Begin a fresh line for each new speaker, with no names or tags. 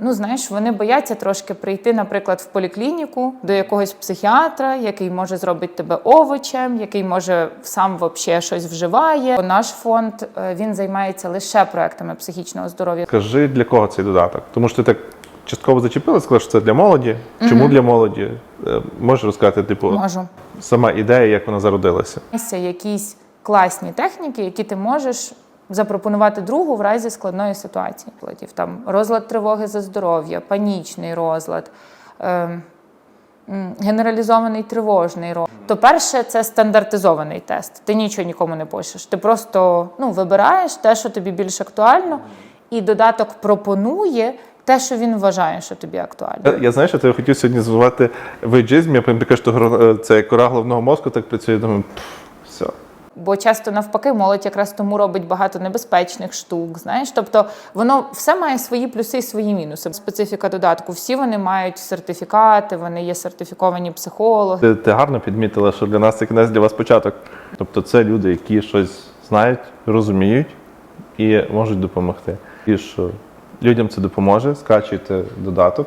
Ну, знаєш, вони бояться трошки прийти, наприклад, в поліклініку до якогось психіатра, який може зробити тебе овочем, який може сам вообще щось вживає. Наш фонд е, він займається лише проектами психічного здоров'я.
Скажи, для кого цей додаток? Тому що ти так частково зачепила, сказала, що це для молоді. Чому для молоді? Е, Можеш розказати, типу,
Можу.
сама ідея, як вона зародилася?
Якісь класні техніки, які ти можеш запропонувати другу в разі складної ситуації. Прикладів, Там розлад тривоги за здоров'я, панічний розлад. ем, Генералізований тривожний розлад. То перше, це стандартизований тест. Ти нічого нікому не пишеш. Ти просто ну, вибираєш те, що тобі більш актуально, і додаток пропонує те, що він вважає, що тобі актуально.
Я, я знаю, що ти хотів сьогодні звати в ейджизмі, я кажеш, що е, це кора головного мозку так працює. Думаю.
Бо часто навпаки молодь якраз тому робить багато небезпечних штук. Знаєш, тобто воно все має свої плюси і свої мінуси. Специфіка додатку. Всі вони мають сертифікати, вони є сертифіковані психологи.
Ти, ти гарно підмітила, що для нас це кінець для вас початок. Тобто це люди, які щось знають, розуміють і можуть допомогти. І що людям це допоможе, скачуйте додаток.